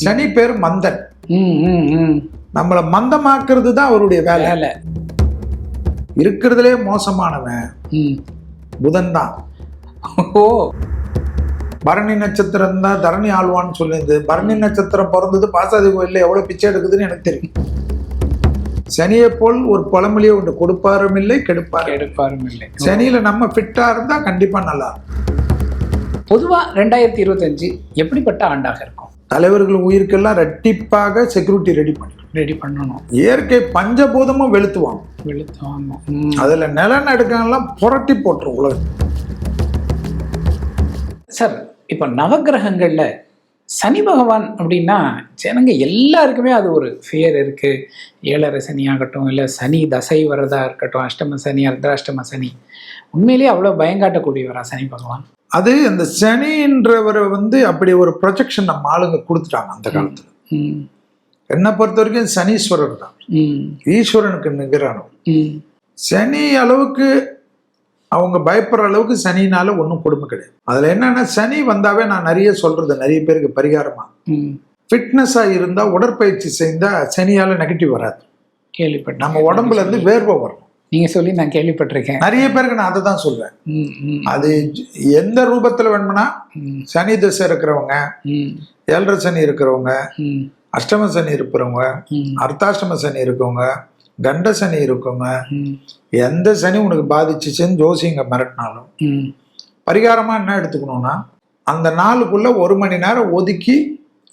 சனி பேர் மந்தன். நம்மளை மந்தமாக்குறது தான் அவருடைய வேலை. இருக்கிறதுலே மோசமானவன் புதன் தான் ஓ. பரணி நட்சத்திரம் தான் தரணி ஆழ்வான்னு சொல்லியிருந்து பரணி நட்சத்திரம் பிறந்தது பாசாதி கோயில்ல எவ்வளவு பிச்சை எடுக்குதுன்னு எனக்கு தெரியும். சனியை போல் ஒரு பழமொழியை ஒன்று கொடுப்பாரும் இல்லை கெடுப்பாரும் இல்லை. எடுப்பாரும் இல்லை. சனியில நம்ம ஃபிட்டா இருந்தா கண்டிப்பா நல்லா இருக்கும். பொதுவா ரெண்டாயிரத்தி இருபத்தஞ்சு எப்படிப்பட்ட ஆண்டாக இருக்கும்? தலைவர்கள் உயிருக்கெல்லாம் ரெட்டிப்பாக செக்யூரிட்டி ரெடி பண்ணிக்கணும் ரெடி பண்ணணும். இயற்கை பஞ்சபூதமும் வெளுத்துவாங்க வெளுத்து வாங்கும் ம். அதுல நிலநடுக்கம்லாம் புரட்டி போட்டுரும் உலகம். சார் இப்போ நவக்கிரகங்கள்ல சனி பகவான் அப்படின்னா ஜனங்க எல்லாருக்குமே அது ஒரு ஃபியர் இருக்கு. ஏழரை சனி ஆகட்டும் இல்லை சனி தசை வரதா இருக்கட்டும் அஷ்டம சனி அர்த்தாஷ்டம சனி. உண்மையிலேயே அவ்வளோ பயங்காட்டக்கூடியவரா சனி பகவான்? அது அந்த சனின்றவரை வந்து அப்படி ஒரு ப்ரொஜெக்ஷன் நம்ம ஆளுங்க கொடுத்துட்டாங்க அந்த காலத்துல. என்னை பொறுத்த வரைக்கும் சனீஸ்வரர் தான். ஈஸ்வரனுக்கு நிகரானவன் ம். சனி அளவுக்கு அவங்க பயப்படுற அளவுக்கு சனினால ஒன்றும் கொடுமை கிடையாது. அதுல என்னன்னா சனி வந்தாவே நான் நிறைய சொல்றது நிறைய பேருக்கு பரிகாரமா. ம். ஃபிட்னஸா இருந்தா உடற்பயிற்சி செய்தா சனியால நெகட்டிவ் வராது. கேள்விப்பட்டேன். நம்ம உடம்புல இருந்து வேர்வை வரும். நீங்க சொல்லி நான் கேள்விப்பட்டிருக்கேன். நிறைய பேருக்கு நான் அதை தான் சொல்றேன் அது எந்த ரூபத்துல வேணும்னா சனி திசை இருக்கிறவங்க ஏழரை சனி இருக்கிறவங்க அஷ்டம சனி இருக்கிறவங்க அர்த்தாஷ்டம சனி இருக்கவங்க கண்ட சனி இருக்கவங்க எந்த சனி உனக்கு பாதிச்சுச்சுன்னு ஜோசியங்க மிரட்டினாலும் பரிகாரமா என்ன எடுத்துக்கணும்னா அந்த நாளுக்குள்ள ஒரு மணி நேரம் ஒதுக்கி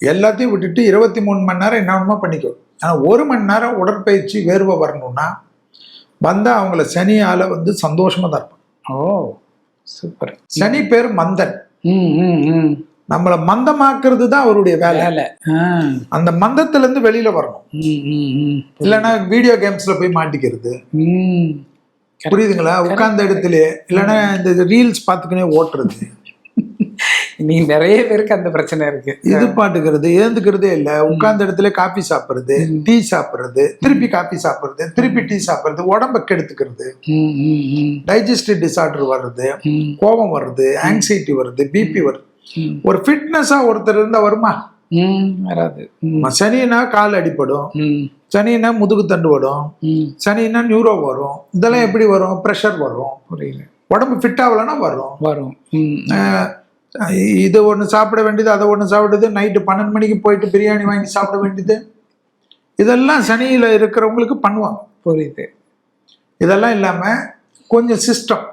எல்லாத்தையும் விட்டுட்டு இருபத்தி மூணு மணி நேரம் என்னென்னமோ பண்ணிக்கோ. ஆனால் ஒரு மணி நேரம் உடற்பயிற்சி வேர்வை வரணும்னா வந்தா அவங்கள சனியால வந்து சந்தோஷமா தான் இருப்பாங்க. ஓ சூப்பர். சனி பேர் மந்தன். ம் ம் ம். நம்மளை மந்தமாக்குறது தான் அவருடைய வேலை. அந்த மந்தத்துல இருந்து வெளியில வரணும். ம் ம் ம். இல்லைன்னா வீடியோ கேம்ஸ்ல போய் மாட்டிக்கிறது. ம். புரியுதுங்களா? உட்கார்ந்த இடத்துல. இல்லைன்னா இந்த ரீல்ஸ் பார்த்துக்கினே ஓட்டுறது. நீ நிறைய பேருக்கு அந்த பிரச்சனை இருக்கு. இது பாட்டுக்கிறது ஏந்துக்கிறதே இல்ல. உட்கார்ந்த இடத்துல காபி சாப்பிடுறது டீ சாப்பிடுறது திருப்பி காபி சாப்பிடுறது திருப்பி டீ சாப்பிடுறது உடம்ப கெடுத்துக்கிறது. டைஜஸ்டிவ் டிசார்டர் வர்றது கோபம் வருது ஆங்ஸைட்டி வருது பிபி வருது. ஒரு ஃபிட்னஸா ஒருத்தர் இருந்தா வருமா? வராது. சனினா கால் அடிப்படும் சனினா முதுகு தண்டு வரும் சனினா நியூரோ வரும் இதெல்லாம் எப்படி வரும்? ப்ரெஷர் வரும். புரியல. உடம்பு ஃபிட் ஆகலைன்னா வரும். வரும். இது ஒன்று சாப்பிட வேண்டியது அதை ஒன்று சாப்பிடுது. நைட்டு பன்னெண்டு மணிக்கு போயிட்டு பிரியாணி வாங்கி சாப்பிட வேண்டியது. இதெல்லாம் சனியில் இருக்கிறவங்களுக்கு பண்ணுவாங்க. புரியுது. இதெல்லாம் இல்லாமல் கொஞ்சம் சிஸ்டம்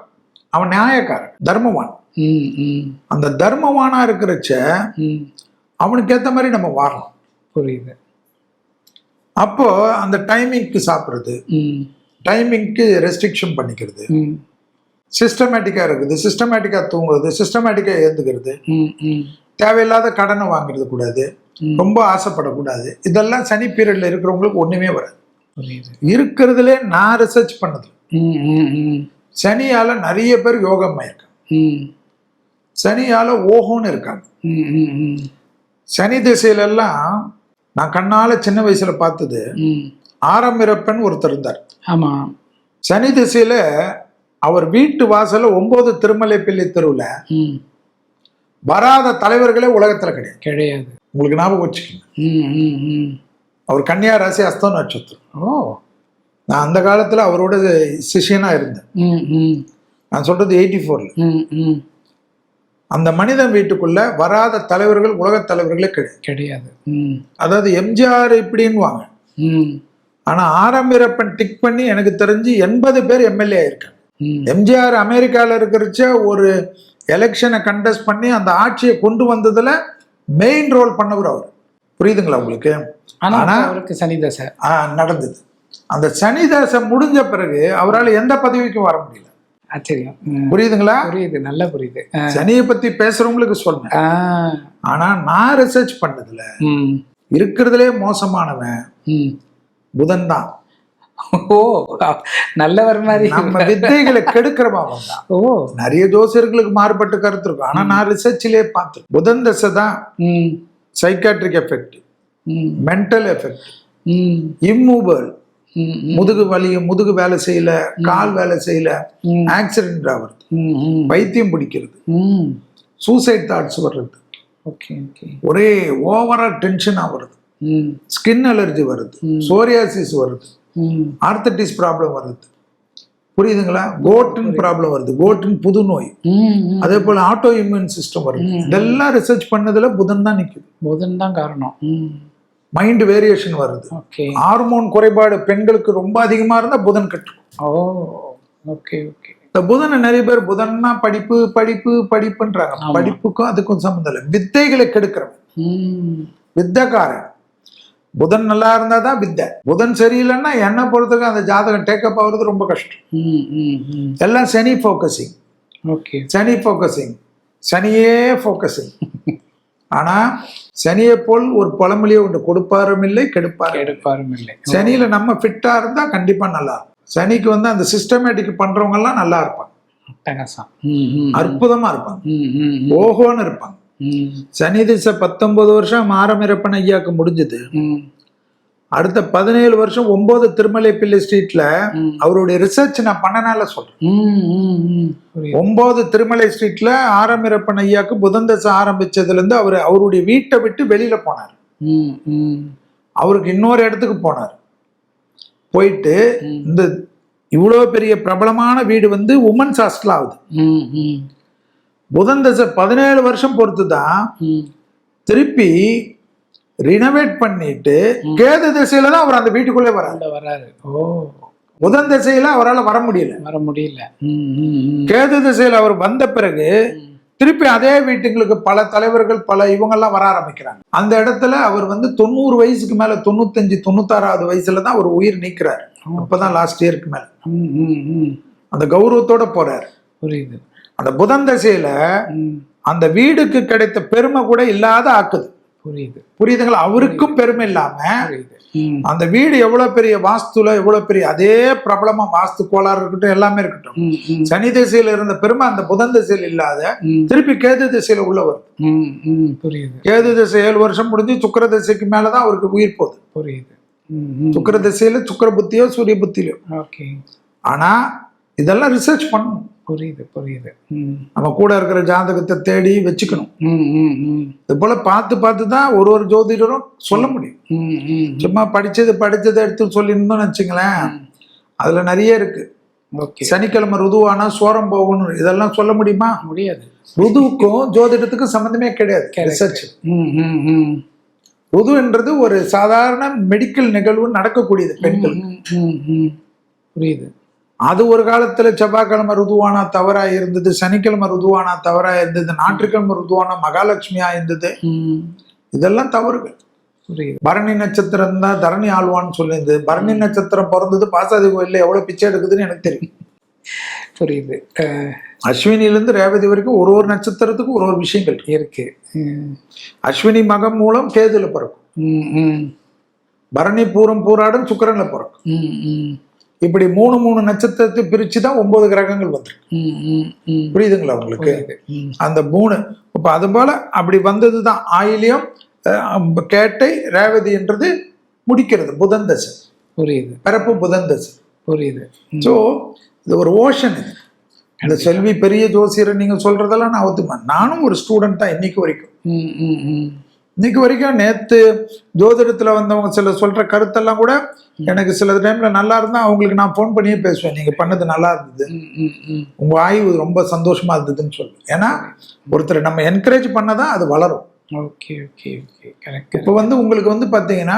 அவன் நியாயக்காரன் தர்மவான். ம் ம். அந்த தர்மவானா இருக்கிறச்ச ம். அவனுக்கு ஏற்ற மாதிரி நம்ம வாழலாம் புரியுது. அப்போ அந்த டைமிங்க்கு சாப்பிட்றது ம். டைமிங்க்கு ரெஸ்ட்ரிக்ஷன் பண்ணிக்கிறது. ம். சிஸ்டமேட்டிக்காக இருக்குது. சிஸ்டமேட்டிக்காக தூங்குறது சிஸ்டமேட்டிக்காக ஏந்துக்கிறது. ம் ம். தேவையில்லாத கடனை வாங்குறது கூடாது. ரொம்ப ஆசைப்படக்கூடாது. இதெல்லாம் சனி பீரியட்ல இருக்கிறவங்களுக்கு ஒண்ணுமே வராது. இருக்கிறதுலே நான் ரிசர்ச் பண்ணது. சனியால நிறைய பேர் யோகமா இருக்காங்க ம். சனியால ஓஹோன்னு இருக்காங்க. சனி திசையில எல்லாம் நான் கண்ணால சின்ன வயசுல பார்த்தது ம். ஆரம்பிரப்பன் ஒருத்தர் இருந்தார். ஆமாம் சனி திசையில அவர் வீட்டு வாசல்ல ஒன்பது திருமலை பிள்ளை தெருவுல வராத தலைவர்களே உலகத்துல கிடையாது. கிடையாது. உங்களுக்கு ஞாபகம் வச்சுக்கோங்க. அவர் கன்னியா ராசி அஸ்தம் நட்சத்திரம். ஓ. நான் அந்த காலத்துல அவரோட சிஷியனா இருந்தேன். நான் சொல்றது எயிட்டி ஃபோர்ல. அந்த மனிதன் வீட்டுக்குள்ள வராத தலைவர்கள் உலகத் தலைவர்களே கிடையாது. கிடையாது. அதாவது எம்ஜிஆர் இப்படின்னுவாங்க. ம். ஆனா ஆரம்பிரப்பன் டிக் பண்ணி எனக்கு தெரிஞ்சு எண்பது பேர் எம்எல்ஏ ஆயிருக்காங்க. ம் எம்ஜிஆர் அமெரிக்கால இருக்கிறச்ச ஒரு எலெக்ஷனை கண்டெஸ்ட் பண்ணி அந்த ஆட்சியை கொண்டு வந்ததுல மெயின் ரோல் பண்ணவர் அவர். புரியுதுங்களா உங்களுக்கு? ஆனா அவருக்கு சனி தசை ஆ, நடந்தது. அந்த சனி தசை முடிஞ்ச பிறகு அவரால் எந்த பதவிக்கும் வர முடியல. ஆச்சரியம். புரியுதுங்களா? புரியுது நல்லா புரியுது. சனியை பத்தி பேசுறவங்களுக்கு சொன்னேன். ஆனா நான் ரிசர்ச் பண்ணதுல ம். இருக்கிறதுலே மோசமானவன் ம். புதன் தான். ஓ நல்லவர் மாதிரி நம்ம வித்தைகளை தான். ஓ. நிறைய ஜோசியர்களுக்கு மாறுபட்ட கருத்து இருக்கும். ஆனா நான் ரிசர்ச்சிலே பார்த்தேன். புதன் தசை தான் சைக்காட்ரிக் எஃபெக்ட் மென்டல் எஃபெக்ட் ம். இம்மூவல் முதுகு வலி முதுகு வேலை செய்யல கால் வேலை செய்யல. ஆக்சிடென்ட் ஆகுறது. ம் ம். பைத்தியம் பிடிக்கிறது. சூசைட் தாட்ஸ் வர்றது. Okay okay. ஒரே ஓவரா டென்ஷனா ம். ஸ்கின் அலர்ஜி வருது. சோரியாசிஸ் வருது. ஆர்த்தட்டிஸ் ப்ராப்ளம் வருது. புரியுதுங்களா? கோட்டின் ப்ராப்ளம் வருது. கோட்டின் புது நோய். அதே போல ஆட்டோ இம்யூன் சிஸ்டம் வருது இதெல்லாம் ரிசர்ச் பண்ணதுல புதன் தான் நிக்குது. புதன் தான் காரணம். மைண்ட் வேரியேஷன் வருது. ஹார்மோன் குறைபாடு பெண்களுக்கு ரொம்ப அதிகமா இருந்தா புதன் கட்டும் ஓ ஓகே ஓகே. இந்த புதனை நிறைய பேர் புதன்னா படிப்பு படிப்பு படிப்புன்றாங்க. படிப்புக்கும் அதுக்கும் சம்மந்தம் இல்லை. வித்தைகளை கெடுக்கிறவன். வித்தைக்காரன். புதன் நல்லா இருந்தா தான் வித்தை. புதன் சரியில்லைன்னா என்னை பொறுத்தவரைக்கும் அந்த ஜாதகம் டேக்கப் ஆகுறது ரொம்ப கஷ்டம். எல்லாம் Shani focusing okay. Shani focusing சனியே focusing ஆனா சனியை போல் ஒரு பழமொழியை ஒன்று கொடுப்பாரும் இல்லை கெடுப்பாரும் இல்லை. எடுப்பாரும் இல்லை. சனியில நம்ம ஃபிட்டா இருந்தா கண்டிப்பா நல்லா சனிக்கு வந்து அந்த சிஸ்டமேட்டிக் பண்றவங்க எல்லாம் நல்லா இருப்பாங்க. அட்டகாசம். ம் ம் அற்புதமா இருப்பாங்க. ஓஹோன்னு இருப்பாங்க. சனி திசை பத்தொன்பது வருஷம் மாரமிரப்பன் ஐயாக்கு முடிஞ்சது. ம் அடுத்த பதினேழு வருஷம் ஒன்பது திருமலை பிள்ளை ஸ்ட்ரீட்ல அவருடைய ரிசர்ச் நான் பண்ணனால சொல்றேன். ஒன்பது திருமலை ஸ்ட்ரீட்ல ஆரமிரப்பன் ஐயாக்கு புதன் தசை ஆரம்பிச்சதுல இருந்து அவர் அவருடைய வீட்டை விட்டு வெளியில போனார். ம் ம் அவருக்கு இன்னொரு இடத்துக்கு போனார். போயிட்டு இந்த இவ்வளோ பெரிய பிரபலமான வீடு வந்து உமன்ஸ் ஹாஸ்டல் ஆகுது. ம் ம் புதன் தசை பதினேழு வருஷம் பொறுத்து தான் திருப்பி ரினோவேட் பண்ணிட்டு கேது திசையில தான் அவர் அந்த வீட்டுக்குள்ளே வரார். வராரு. ஓ. புதன் திசையில அவரால் வர முடியல. வர முடியல. கேது திசையில அவர் வந்த பிறகு. திருப்பி அதே வீட்டுங்களுக்கு பல தலைவர்கள் பல இவங்கெல்லாம் வர ஆரம்பிக்கிறாங்க. அந்த இடத்துல அவர் வந்து தொண்ணூறு வயசுக்கு மேல தொண்ணூத்தஞ்சு தொண்ணூத்தாறாவது வயசுல தான் அவர் உயிர் நீக்கிறார். அப்பதான் லாஸ்ட் இயருக்கு மேல. அந்த கௌரவத்தோட போறார். புரியுது. அந்த புதன் திசையில அந்த வீடுக்கு கிடைத்த பெருமை கூட இல்லாத ஆக்குது. புரியுது. புரியுதுங்களா? அவருக்கும் பெருமை இல்லாம அந்த வீடு எவ்வளவு பெரிய வாஸ்துல எவ்வளவு பெரிய அதே பிரபலமா வாஸ்து கோளாறு இருக்கட்டும் எல்லாமே இருக்கட்டும். சனி திசையில இருந்த பெருமை அந்த புதன் திசையில் இல்லாத திருப்பி கேது திசையில உள்ள வருது. புரியுது. கேது திசை ஏழு வருஷம் முடிஞ்சு சுக்கிர திசைக்கு மேலதான் அவருக்கு உயிர் போகுது. புரியுது. சுக்கிர திசையில சுக்கிர புத்தியோ சூரிய புத்தியிலோ ஓகே. ஆனா இதெல்லாம் ரிசர்ச் பண்ணணும். புரியுது புரியுது. நம்ம கூட இருக்கிற ஜாதகத்தை தேடி வச்சுக்கணும். ம் ம் ம். இது போல பார்த்து பார்த்து தான் ஒரு ஒரு ஜோதிடரும் சொல்ல முடியும். ம் ம். சும்மா படிச்சது படிச்சதை எடுத்து சொல்லியிருந்தோம்னு வச்சுங்களேன் அதுல நிறைய இருக்கு. சனிக்கிழமை ருதுவானா சோரம் போகணும் இதெல்லாம் சொல்ல முடியுமா? முடியாது. ருதுவுக்கும் ஜோதிடத்துக்கும் சம்மந்தமே கிடையாது. ரிசர்ச் ம் ம் ம். ருதுன்றது ஒரு சாதாரண மெடிக்கல் நிகழ்வு நடக்கக்கூடியது பெண்கள் ம், ம், ம். புரியுது. அது ஒரு காலத்துல செவ்வாய்க்கிழமை ருதுவானா தவறா இருந்தது சனிக்கிழமை ருதுவானா தவறா இருந்தது ஞாயிற்றுக்கிழமை ருதுவானா மகாலட்சுமியா இருந்தது. ம், இதெல்லாம் தவறுகள். பரணி நட்சத்திரம் தான் தரணி ஆழ்வான்னு சொல்லியிருந்தது. பரணி நட்சத்திரம் பிறந்தது பாசாதி கோயில்ல எவ்வளவு பிச்சை எடுக்குதுன்னு எனக்கு தெரியும். புரியுது. அஸ்வினிலிருந்து ரேவதி வரைக்கும் ஒரு ஒரு நட்சத்திரத்துக்கும் ஒரு ஒரு விஷயங்கள் இருக்கு. அஸ்வினி மகம் மூலம் கேதுல பிறக்கும். பரணி பூரம் பூராடம் சுக்கிரன்ல பிறக்கும். இப்படி மூணு மூணு நட்சத்திரத்தை பிரிச்சு தான் ஒன்பது கிரகங்கள் வந்திருக்கு. புரியுதுங்களா உங்களுக்கு? அந்த மூணு இப்போ அது போல அப்படி வந்தது தான் ஆயிலியம் கேட்டை ரேவதின்றது முடிக்கிறது புதன் தசை. புரியுது. பிறப்பு புதன் தசை. புரியுது. ஸோ இது ஒரு ஓஷன் இது. இந்த செல்வி பெரிய ஜோசியர் நீங்க சொல்றதெல்லாம் நான் ஒத்துப்பேன். நானும் ஒரு ஸ்டூடெண்ட் தான் இன்னைக்கு வரைக்கும். இன்னைக்கு வரைக்கும் நேத்து ஜோதிடத்துல வந்தவங்க சில சொல்ற கருத்தெல்லாம் கூட எனக்கு சில டைம்ல நல்லா இருந்தா அவங்களுக்கு நான் ஃபோன் பண்ணியே பேசுவேன். நீங்க பண்ணது நல்லா இருந்தது. ம், ம், ம். உங்க ஆய்வு ரொம்ப சந்தோஷமா இருந்ததுன்னு சொல்லுவேன். ஏன்னா ஒருத்தரை நம்ம என்கரேஜ் பண்ணதான் அது வளரும். Okay okay okay. கரெக்ட் இப்போ வந்து உங்களுக்கு வந்து பாத்தீங்கன்னா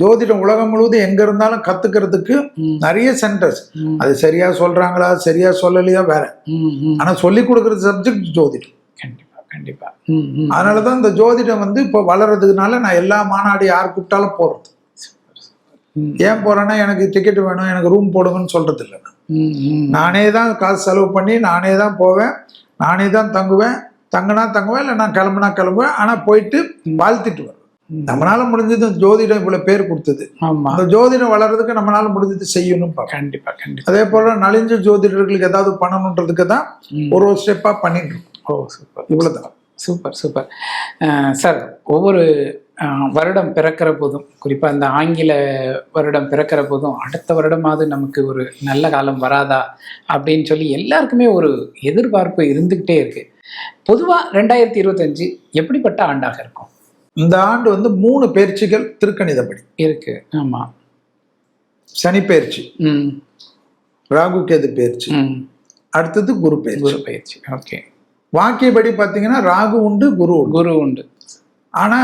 ஜோதிடம் உலகம் முழுவதும் எங்க இருந்தாலும் கத்துக்கிறதுக்கு. நிறைய சென்டர்ஸ் அது சரியா சொல்றாங்களா சரியா சொல்லலையா வேற. ஆனா சொல்லி கொடுக்குற சப்ஜெக்ட் ஜோதிடம். கண்டிப்பா. அதனாலதான் இந்த ஜோதிடம் வந்து இப்போ வளர்றதுனால நான் எல்லா மாநாடு யார் கூப்பிட்டாலும் போறது ஏன் போறேன்னா எனக்கு டிக்கெட் வேணும் எனக்கு ரூம் போடுங்கன்னு சொல்றது இல்லை நான். தான் காசு செலவு பண்ணி நானே தான் போவேன் நானே தான் தங்குவேன் தங்கினா தங்குவேன் இல்லை நான் கிளம்புனா கிளம்புவேன் ஆனா போயிட்டு வாழ்த்திட்டு வருவேன். நம்மளால முடிஞ்சது ஜோதிடம் இவ்வளவு பேர் கொடுத்தது. அந்த ஜோதிடம் வளர்றதுக்கு நம்மளால முடிஞ்சது செய்யணும் பார்ப்போம் கண்டிப்பா கண்டிப்பா. அதே போல நலிஞ்ச ஜோதிடர்களுக்கு ஏதாவது பண்ணணுன்றதுக்கு தான். ஒரு ஒரு ஸ்டெப்பா பண்ணிட்டு இருக்கோம். ஓ சூப்பர் இவ்வளவுதான். சூப்பர் சூப்பர் சார் ஒவ்வொரு வருடம் பிறக்கிற போதும் குறிப்பாக இந்த ஆங்கில வருடம் பிறக்கிற போதும் அடுத்த வருடமாவது நமக்கு ஒரு நல்ல காலம் வராதா அப்படின்னு சொல்லி எல்லாருக்குமே ஒரு எதிர்பார்ப்பு இருந்துக்கிட்டே இருக்கு. பொதுவா ரெண்டாயிரத்தி இருபத்தஞ்சு எப்படிப்பட்ட ஆண்டாக இருக்கும்? இந்த ஆண்டு வந்து மூணு பயிற்சிகள் திருக்கணிதப்படி. இருக்கு ஆமா. சனி பயிற்சி ம். ராகு கேது பயிற்சி ம். அடுத்தது குரு பயிற்சி. குரு பயிற்சி ஓகே வாக்கியப்படி பார்த்தீங்கன்னா ராகு உண்டு குரு உண்டு. குரு உண்டு. ஆனா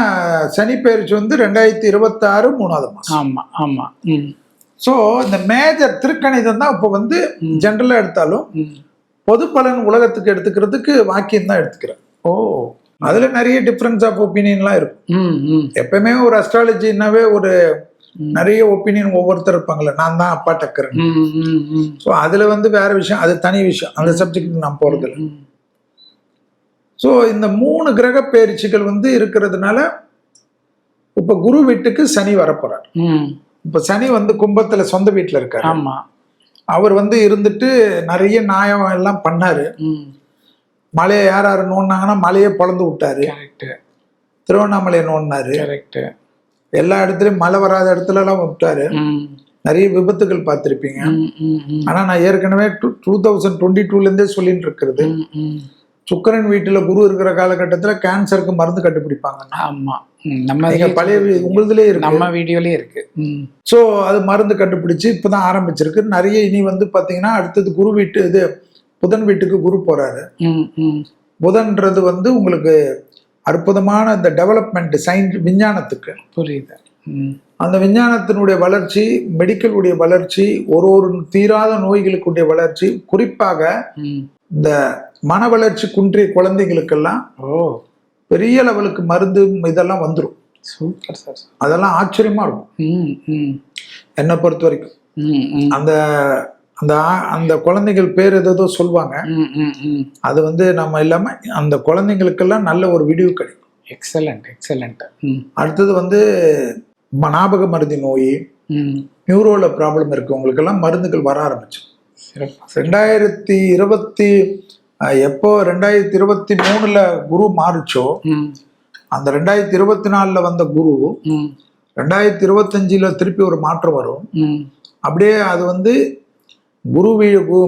சனி பயிற்சி வந்து ரெண்டாயிரத்தி இருபத்தி ஆறு மூணாவது மாசம். ஆமா ஆமா. ம். ஸோ இந்த மேஜர் திருக்கணிதம் தான் இப்போ வந்து ம். ஜென்ரலா எடுத்தாலும் பொது பலன் உலகத்துக்கு எடுத்துக்கிறதுக்கு வாக்கியம் தான் எடுத்துக்கிறேன். ஓ. அதுல நிறைய டிஃப்ரென்ஸ் ஆஃப் ஒப்பீனியன்லாம் இருக்கும். ம் ம். எப்பவுமே ஒரு அஸ்ட்ராலஜினாவே ஒரு. நிறைய ஒப்பீனியன் ஒவ்வொருத்தர் இருப்பாங்கல்ல நான் தான் அப்பா டக்கறேன் ஸோ அதுல வந்து வேற விஷயம் அது தனி விஷயம். அந்த சப்ஜெக்ட் நான் போறது இல்லை ஸோ இந்த மூணு கிரக பயிற்சிகள் வந்து இருக்கிறதுனால இப்ப குரு வீட்டுக்கு சனி வரப்போறார். ம். இப்ப சனி வந்து கும்பத்துல சொந்த வீட்டுல இருக்காரு. ஆமா. அவர் வந்து இருந்துட்டு நிறைய நியாயம் எல்லாம் பண்ணாரு. ம். மலையை யார் யார் நோண்டினாங்கன்னா மலையை பொழந்து விட்டாரு. கரெக்ட் திருவண்ணாமலையை நோண்டினாரு. கரெக்ட் எல்லா இடத்துலயும் மழை வராத இடத்துல எல்லாம் விட்டாரு நிறைய விபத்துகள் பார்த்திருப்பீங்க. ம் ம் ம். ஆனா நான் ஏற்கனவே டூ டூ தௌசண்ட் டுவெண்ட்டி டூலேருந்தே சொல்லிட்டு இருக்கிறது சுக்கரன் வீட்டுல குரு இருக்கிற காலகட்டத்துல கேன்சருக்கு மருந்து கண்டுபிடிப்பாங்க. ஆமா. ம், நம்ம பழைய உங்களுதுலயே இருக்கு. நம்ம வீடியோலயே இருக்கு. ஸோ அது மருந்து கண்டுபிடிச்சு இப்பதான் ஆரம்பிச்சிருக்கு. நிறைய இனி வந்து பாத்தீங்கன்னா அடுத்தது குரு வீட்டு இது புதன் வீட்டுக்கு குரு ம் புதன்றது வந்து உங்களுக்கு அற்புதமான இந்த டெவலப்மெண்ட் சயின்ஸ் விஞ்ஞானத்துக்கு. புரியுது. அந்த விஞ்ஞானத்தினுடைய வளர்ச்சி மெடிக்கலுடைய வளர்ச்சி ஒரு ஒரு தீராத நோய்களுக்குடைய வளர்ச்சி குறிப்பாக இந்த மன வளர்ச்சி குன்றிய குழந்தைகளுக்கெல்லாம் ஓ. பெரிய லெவலுக்கு மருந்து இதெல்லாம் வந்துடும் சூப்பர் சார் அதெல்லாம் ஆச்சரியமா இருக்கும். ம் ம். என்னை பொறுத்த வரைக்கும். அந்த அந்த அந்த குழந்தைகள் பேர் ஏதோ சொல்லுவாங்க அது வந்து நம்ம இல்லாம அந்த குழந்தைங்களுக்கெல்லாம் நல்ல ஒரு விடிவு கிடைக்கும். எக்ஸலண்ட் எக்ஸலண்ட் அடுத்தது வந்து ஞாபக மருதி நோய் நியூரோல ப்ராப்ளம் இருக்கவங்களுக்கெல்லாம் மருந்துகள் வர ஆரம்பிச்சு ரெண்டாயிரத்தி இருபத்தி எப்போ ரெண்டாயிரத்தி இருபத்தி மூணுல குரு மாறுச்சோ ம். அந்த ரெண்டாயிரத்தி இருபத்தி நாலுல வந்த குரு ம். ரெண்டாயிரத்தி இருபத்தஞ்சில திருப்பி ஒரு மாற்றம் வரும். ம். அப்படியே அது வந்து குரு வீ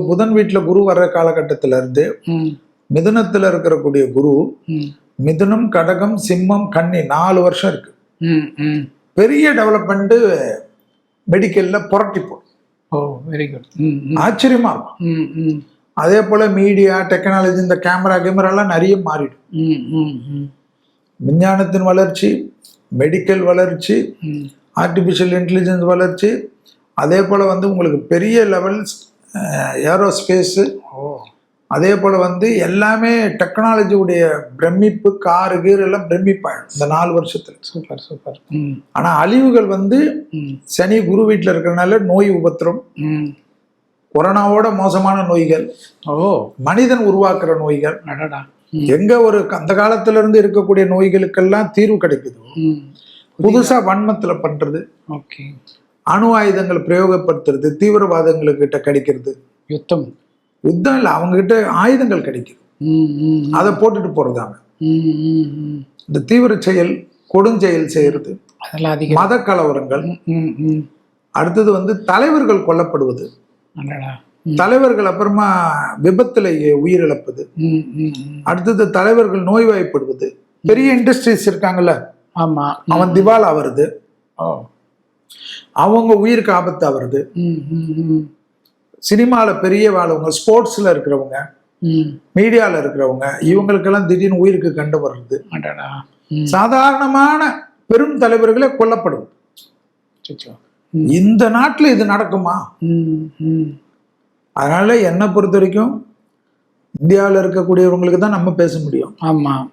புதன் வீட்டில் குரு வர்ற காலகட்டத்தில இருந்து மிதுனத்தில் இருக்கக்கூடிய குரு ம். மிதுனம் கடகம் சிம்மம் கன்னி நாலு வருஷம் இருக்கு. ம் ம். பெரிய டெவலப்மெண்ட்டு மெடிக்கல்ல புரட்டி போடும் ஆச்சரியமா இருக்கும். ம் ம். அதே போல மீடியா டெக்னாலஜி இந்த கேமரா கேமராலாம் நிறைய மாறிடும். ம் ம் ம். விஞ்ஞானத்தின் வளர்ச்சி மெடிக்கல் வளர்ச்சி ஆர்டிஃபிஷியல் இன்டெலிஜென்ஸ் வளர்ச்சி அதே போல் வந்து உங்களுக்கு பெரிய லெவல்ஸ் ஏரோஸ்பேஸு ஓ. அதே போல் வந்து எல்லாமே டெக்னாலஜியுடைய பிரமிப்பு காரு கீர் எல்லாம் பிரமிப்பாயிடும் இந்த நாலு வருஷத்தில். Super super. ஆனால் அழிவுகள் வந்து சனி குரு வீட்டில் இருக்கிறனால நோய் உபத்திரம். கொரோனாவோட மோசமான நோய்கள் ஓ. மனிதன் உருவாக்குற நோய்கள் எங்க ஒரு அந்த காலத்துல இருந்து இருக்கக்கூடிய நோய்களுக்கெல்லாம் தீர்வு கிடைக்குது? புதுசா வன்மத்துல பண்றது ஓகே. அணு ஆயுதங்கள் பிரயோகப்படுத்துறது தீவிரவாதங்களுக்கிட்ட கிடைக்கிறது. யுத்தம். யுத்தம் இல்லை அவங்க கிட்ட ஆயுதங்கள் கிடைக்குது. அதை போட்டுட்டு ம் ம் இந்த தீவிர செயல் கொடுஞ்செயல் செய்யறது மத கலவரங்கள். அடுத்தது வந்து தலைவர்கள் கொல்லப்படுவது. தலைவர்கள் அப்புறமா விபத்துல உயிரிழப்பது. ம் ம் ம் அடுத்தது தலைவர்கள் நோய்வாய்ப்படுவது. பெரிய இண்டஸ்ட்ரீஸ் இருக்காங்கல்ல. ஆமா. அவன் திவாலா வருது. ஓ அவங்க உயிருக்கு ஆபத்து வருது. ம் ம் ம். சினிமாவில் பெரிய வாழ்வங்க ஸ்போர்ட்ஸில் இருக்கிறவங்க ம். மீடியாவில் இருக்கிறவங்க இவங்களுக்கெல்லாம் திடீர்னு உயிருக்கு கண்டு வர்றது. சாதாரணமான பெரும் தலைவர்களே கொல்லப்படும் அச்சச்சோ. இந்த நாட்டில் இது நடக்குமா? ம் ம். அதனால என்னை பொறுத்த வரைக்கும் இந்தியாவில் இருக்கக்கூடியவங்களுக்கு தான் நம்ம பேச முடியும். ஆமா.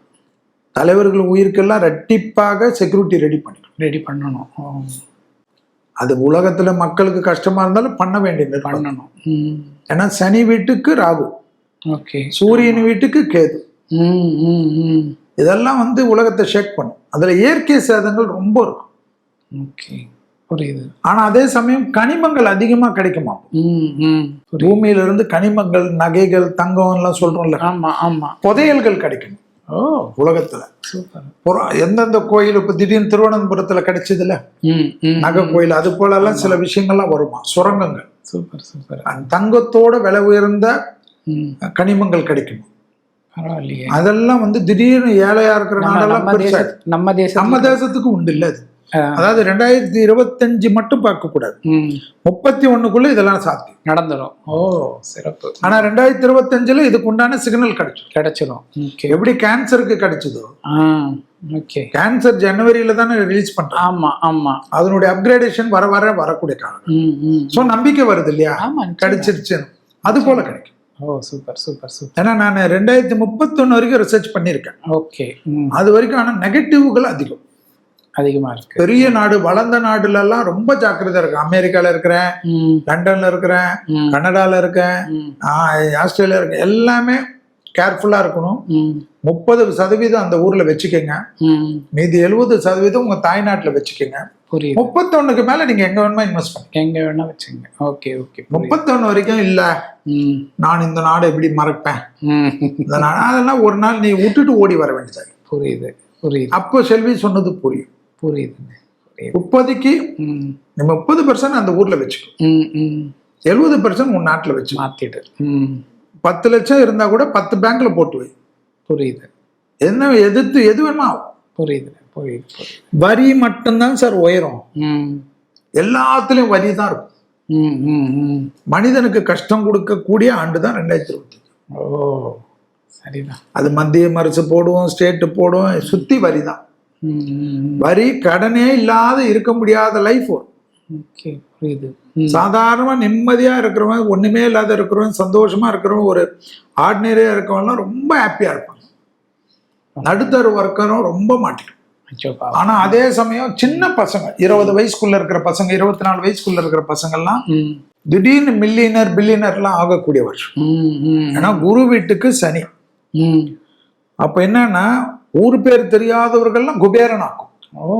தலைவர்கள் உயிருக்கெல்லாம் ரெட்டிப்பாக செக்யூரிட்டி ரெடி பண்ணிக்கணும் ரெடி பண்ணணும். அது உலகத்தில் மக்களுக்கு கஷ்டமா இருந்தாலும் பண்ண வேண்டிய நிர்பந்தம் பண்ணணும். ம். ஏன்னா சனி வீட்டுக்கு ராகு. ஓகே. சூரியன் வீட்டுக்கு கேது. ம் ம் ம். இதெல்லாம் வந்து உலகத்தை ஷேக் பண்ணும். அதுல இயற்கை சேதங்கள் ரொம்ப இருக்கும். ஓகே. புரியுது. ஆனா அதே சமயம் கனிமங்கள் அதிகமா கிடைக்குமா? பூமியில இருந்து கனிமங்கள் நகைகள் தங்கம் எல்லாம் சொல்றோம்ல. ஆமா ஆமா. புதையல்கள் கிடைக்கும். ஓ. உலகத்துல. எந்தெந்த கோயில் இப்ப திடீர்னு திருவனந்தபுரத்துல கிடைச்சதுல? ம் ம் நகை கோயில் அது போல எல்லாம் சில விஷயங்கள்லாம் வருமா? சுரங்கங்கள். Super super. அந்த தங்கத்தோட விலை உயர்ந்த கனிமங்கள் கிடைக்கும்? பரவாயில்லையே. அதெல்லாம் வந்து திடீர்னு ஏழையா இருக்கிற நாடெல்லாம் நம்ம தேசம் நம்ம தேசத்துக்கு உண்டு இல்ல அது. அதாவது ரெண்டாயிரத்தி இருபத்தஞ்சு மட்டும் பார்க்க கூடாது ம். முப்பத்தி ஒண்ணுக்குள்ள இதெல்லாம் சாத்தியம். நடந்துரும். ஓ சிறப்பு. ஆனா ரெண்டாயிரத்தி இருபத்தஞ்சுல இதுக்கு உண்டான சிக்னல் கிடைச்சிடும் கிடைச்சிரும். ஓகே. எப்படி கேன்சருக்கு கிடைச்சதோ? ஆ ஓகே. கேன்சர் ஜனவரியில தானே ரிலீஸ் பண்றாங்க. ஆமா ஆமா. அதனுடைய அப்கிரேடேஷன் வர வர வரக்கூடிய காலம். ஸோ நம்பிக்கை வருது இல்லையா? ஆமா நிச்சயமா. கிடைச்சிருச்சுன்னு அது போல கிடைக்கும். Oh super super super. ஏன்னா நான் ரெண்டாயிரத்தி முப்பத்தொன்னு வரைக்கும் ரிசர்ச் பண்ணியிருக்கேன். ஓகே. அது வரைக்கும் ஆனா நெகட்டிவ்கள் அதிகம். அதிகமா இருக்கு. பெரிய நாடு வளர்ந்த நாடுல எல்லாம் ரொம்ப ஜாக்கிரதையா இருக்கு. அமெரிக்கால இருக்கிறேன் லண்டன்ல இருக்கிறேன் கனடால இருக்கேன் ஆஸ்திரேலியா இருக்கேன். எல்லாமே கேர்ஃபுல்லா இருக்கணும். முப்பது சதவீதம் அந்த ஊர்ல வச்சுக்கோங்க. மீதி எழுபது சதவீதம் உங்க தாய்நாட்டுல வச்சுக்கோங்க. புரியுது. முப்பத்தொன்னுக்கு மேல நீங்க எங்க வேணுமா இன்வெஸ்ட் பண்ணுங்க எங்க வேணா வச்சுங்க ஓகே ஓகே முப்பத்தொன்னு வரைக்கும் இல்ல. நான் இந்த நாடை எப்படி மறப்பேன்? அதெல்லாம் ஒரு நாள் நீ விட்டுட்டு ஓடி வர வேண்டியது புரியுது புரியுது. அப்போ செல்வி சொன்னது புரியும். புரியுதுங்க புரியுது. முப்பதுக்கு முப்பது பர்சன்ட் அந்த ஊர்ல வச்சுக்கோ. ம் ம். எழுபது பர்சன்ட் உன் நாட்டுல வச்சு மாத்திடு. ம். பத்து லட்சம் இருந்தா கூட பத்து பேங்க்ல போட்டு வை. புரியுது. என்ன எதிர்த்து எது வேணுமா. புரியுது புரியுது வரி மட்டும்தான் சார் உயரும். ம். எல்லாத்துலயும் வரி தான் இருக்கும். மனிதனுக்கு கஷ்டம் கொடுக்கக்கூடிய ஆண்டு தான் ரெண்டாயிரத்தி இருபத்தி ஓ சரிதான். அது மத்திய அரசு போடுவோம் ஸ்டேட்டு போடுவோம் சுத்தி வரி தான். வரி கடனே இல்லாத இருக்க முடியாத லைஃப் புரியுது. சாதாரணமா நிம்மதியா இருக்கிறவன் ஒண்ணுமே இல்லாத இருக்கிறவன் சந்தோஷமா இருக்கிறவன் ஒரு ஆர்டினரியா இருக்கவன்லாம் ரொம்ப ஹாப்பியா இருப்பாங்க. நடுத்தர வர்க்கரும் ரொம்ப பாவம். ஆனா அதே சமயம் சின்ன பசங்க இருபது வயசுக்குள்ள இருக்கிற பசங்க இருபத்தி நாலு வயசுக்குள்ள இருக்கிற பசங்கள்லாம் திடீர்னு மில்லியனர் பில்லியனர்லாம் ஆகக்கூடிய வருஷம். ஏன்னா குரு வீட்டுக்கு சனி. ம். அப்ப என்னன்னா ஊர் பேர் தெரியாதவர்கள்லாம் குபேரன் ஆக்கும் ஓ.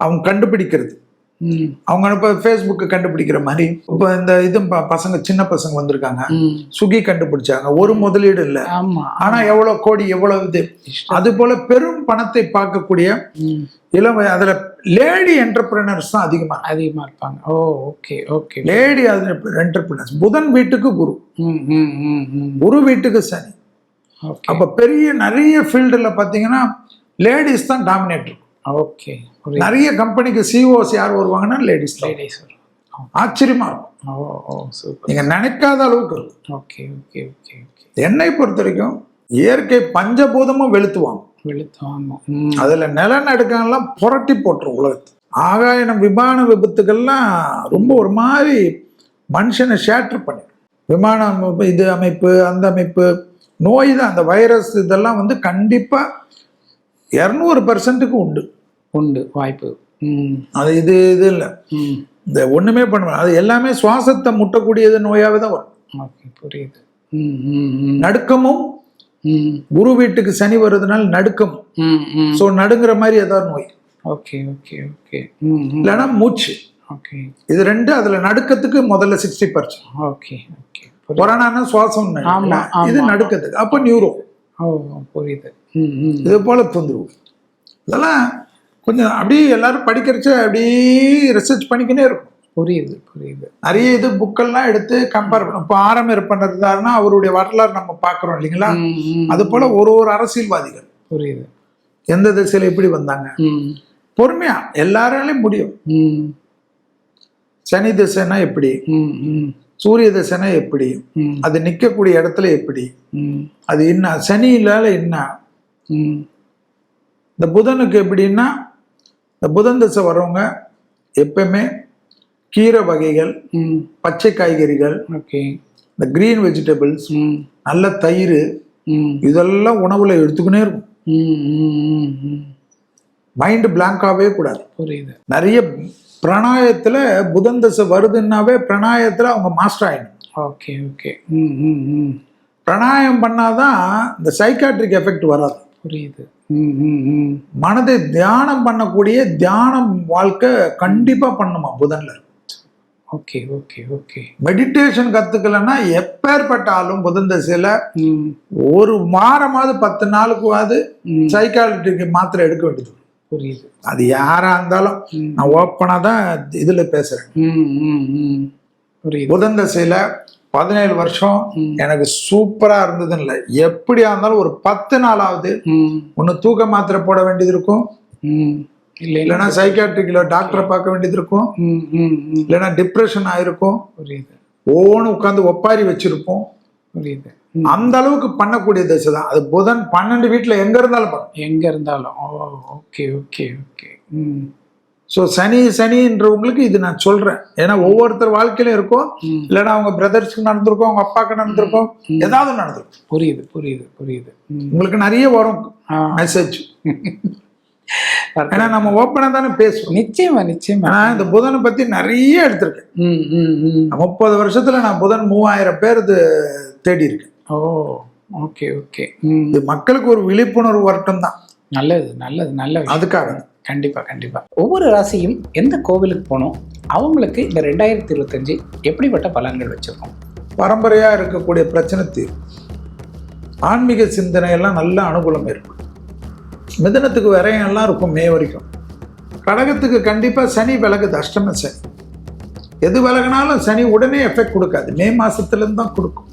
அவங்க கண்டுபிடிக்கிறது. ம். அவங்க இப்போ ஃபேஸ்புக்கு கண்டுபிடிக்கிற மாதிரி. இப்போ இந்த இது பசங்க சின்ன பசங்க வந்திருக்காங்க. சுகி கண்டுபிடிச்சாங்க. ஒரு முதலீடு இல்லை. ஆனா எவ்வளவு கோடி எவ்வளவு இது. அது போல பெரும் பணத்தை பார்க்கக்கூடிய இளம் அதுல லேடி என்டர்பிரினர்ஸ் தான் அதிகமா. அதிகமா இருப்பாங்க. ஓ okay okay. Lady entrepreneurs Budhan வீட்டுக்கு குரு. ம் ம் ம் ம். குரு வீட்டுக்கு சனி. அப்ப பெரிய நிறைய ஃபீல்டுல பாத்தீங்கன்னா லேடிஸ் தான் டாமினேட் ஓகே நிறைய கம்பெனிக்கு சிஓஸ் யார் வருவாங்கன்னா லேடிஸ் லேடிஸ் ஆச்சரியமா இருக்கும். ஓ ஓ சூப்பர் நீங்க நினைக்காத அளவுக்கு இருக்கும். ஓகே ஓகே ஓகே ஓகே என்னை பொறுத்த வரைக்கும் இயற்கை பஞ்சபூதமும் வெளுத்துவாங்க. வெளுத்து வாங்கும் ம். அதுல நிலநடுக்கம்லாம் புரட்டி போட்டுரும் உலகத்தை ஆகாயம் விமான விபத்துக்கள்லாம் ரொம்ப ஒரு மாதிரி மனுஷனை ஷேட்டர் பண்ணிடும் விமான அமைப்பு இது அமைப்பு அந்த அமைப்பு நோய் தான். அந்த வைரஸ் இதெல்லாம் வந்து கண்டிப்பா இரநூறு பர்சன்ட்டுக்கு உண்டு. உண்டு வாய்ப்பு. அது இது இது இல்லை. இந்த ஒண்ணுமே பண்ணுவேன் அது எல்லாமே சுவாசத்தை முட்டக்கூடியது நோயாவே தான் வரும். புரியுது. நடுக்கமும் குரு வீட்டுக்கு சனி வருதுனால நடுக்கம் ஸோ நடுங்கிற மாதிரி ஏதாவது நோய். Okay okay okay. இல்லைன்னா மூச்சு. ஓகே. இது ரெண்டு அதுல நடுக்கத்துக்கு முதல்ல சிக்ஸ்டி பர்சன்ட் ஓகே ஓகே. கொரோனானா சுவாசம். இது நடுக்கத்துக்கு. அப்போ நியூரோ. புரியுது. இது போல தொந்தரவு. இதெல்லாம் கொஞ்சம் அப்படியே எல்லாரும் படிக்கிறச்ச அப்படியே ரிசர்ச் பண்ணிக்கினே இருக்கும். புரியுது புரியுது. நிறைய இது புக்கெல்லாம் எடுத்து கம்பேர் பண்ணும் இப்போ ஆரம்பர் பண்ணதுதாருன்னா அவருடைய வரலாறு நம்ம பார்க்குறோம் இல்லைங்களா? அது போல ஒரு ஒரு அரசியல்வாதிகள். புரியுது. எந்த திசையில எப்படி வந்தாங்க? பொறுமையா எல்லாராலையும் முடியும். சனி திசைனா எப்படி? சூரிய திசைனா எப்படி? ம். அது நிற்கக்கூடிய இடத்துல எப்படி? அது என்ன? சனியிலால என்ன? ம். இந்த புதனுக்கு எப்படின்னா இந்த புதன் திசை வர்றவங்க எப்பவுமே கீரை வகைகள் பச்சை காய்கறிகள் ஓகே. இந்த கிரீன் வெஜிடபிள்ஸ் ம். நல்ல தயிர் இதெல்லாம் உணவுல எடுத்துக்கினே இருக்கும். மைண்டு பிளாங்காகவே கூடாது. புரியுது. நிறைய பிரணாயத்துல புதன் தசை வருதுன்னாவே பிரணாயத்துல அவங்க மாஸ்டர் ஆயிடும் ஓகே ஓகே ம் ம் ம். பிரணாயம் பண்ணாதான் இந்த சைக்காட்ரிக் எஃபெக்ட் வராது. புரியுது. மனதை தியானம் பண்ணக்கூடிய தியானம் வாழ்க்கை கண்டிப்பா பண்ணுமா புதன்ல? ஓகே ஓகே ஓகே மெடிடேஷன் கத்துக்கலன்னா எப்பேற்பட்ட ஆளும் புதன் தசையில ஒரு வாரமாவது பத்து நாளுக்குவாது சைக்காலஜிக்கு மாத்திரை எடுக்க வேண்டியது. புரியுது. அது யாரா இருந்தாலும் நான் ஓப்பனா தான் இதுல பேசுறேன். புரியுது. புதன் தசையில பதினேழு வருஷம். எனக்கு சூப்பரா இருந்ததுன்னு இல்லை. எப்படியா இருந்தாலும் ஒரு பத்து நாளாவது ம். ஒன்று தூக்க மாத்திரை போட வேண்டியது இருக்கும். இல்லை இல்லைன்னா சைக்காட்ரிக்கில் டாக்டரை பார்க்க வேண்டியது இருக்கும். இல்லைன்னா டிப்ரெஷன் ஆயிருக்கும். புரியுது. ஓன்னு உட்காந்து ஒப்பாரி வச்சிருப்போம். புரியுது. அந்த அளவுக்கு பண்ணக்கூடிய திசை தான். அது புதன் பன்னெண்டு வீட்டில் எங்க இருந்தாலும் பண்ணும் எங்க இருந்தாலும். Oh okay okay okay. ம். ஸோ சனி சனின்றவங்களுக்கு இது நான் சொல்றேன். ஏன்னா ஒவ்வொருத்தர் வாழ்க்கையிலும் இருக்கும். இல்லைன்னா அவங்க பிரதர்ஸ்க்கு நடந்திருக்கும் அவங்க அப்பாவுக்கு நடந்திருக்கும். ஏதாவது நடந்திருக்கும். புரியுது புரியுது புரியுது. உங்களுக்கு நிறைய வரும். மெசேஜ் ஏன்னா நம்ம ஓப்பனாக தானே பேசுவோம் நிச்சயமா நிச்சயமா. ஆனா இந்த புதனை பத்தி நிறைய எடுத்திருக்கேன். முப்பது வருஷத்துல நான் புதன் மூவாயிரம் பேர் தேடி இருக்கேன் ஓ ஓகே ஓகே. இது மக்களுக்கு ஒரு விழிப்புணர்வு வரட்டும் தான் நல்லது நல்லது நல்ல விஷயம். அதுக்காக. கண்டிப்பா கண்டிப்பா. ஒவ்வொரு ராசியும் எந்த கோவிலுக்கு போனோம் அவங்களுக்கு இந்த ரெண்டாயிரத்தி இருபத்தஞ்சு எப்படிப்பட்ட பலன்கள் வச்சிருக்கோம்? பரம்பரையா இருக்கக்கூடிய பிரச்சனை தீரும். ஆன்மீக சிந்தனை எல்லாம் நல்ல அனுகூலம் இருக்கும் மிதனத்துக்கு விரயம் எல்லாம் இருக்கும் மே வரைக்கும். கடகத்துக்கு கண்டிப்பா சனி விலகுது அஷ்டம சனி. எது விலகினாலும் சனி உடனே எஃபெக்ட் கொடுக்காது. மே மாசத்துல இருந்து தான் கொடுக்கும்.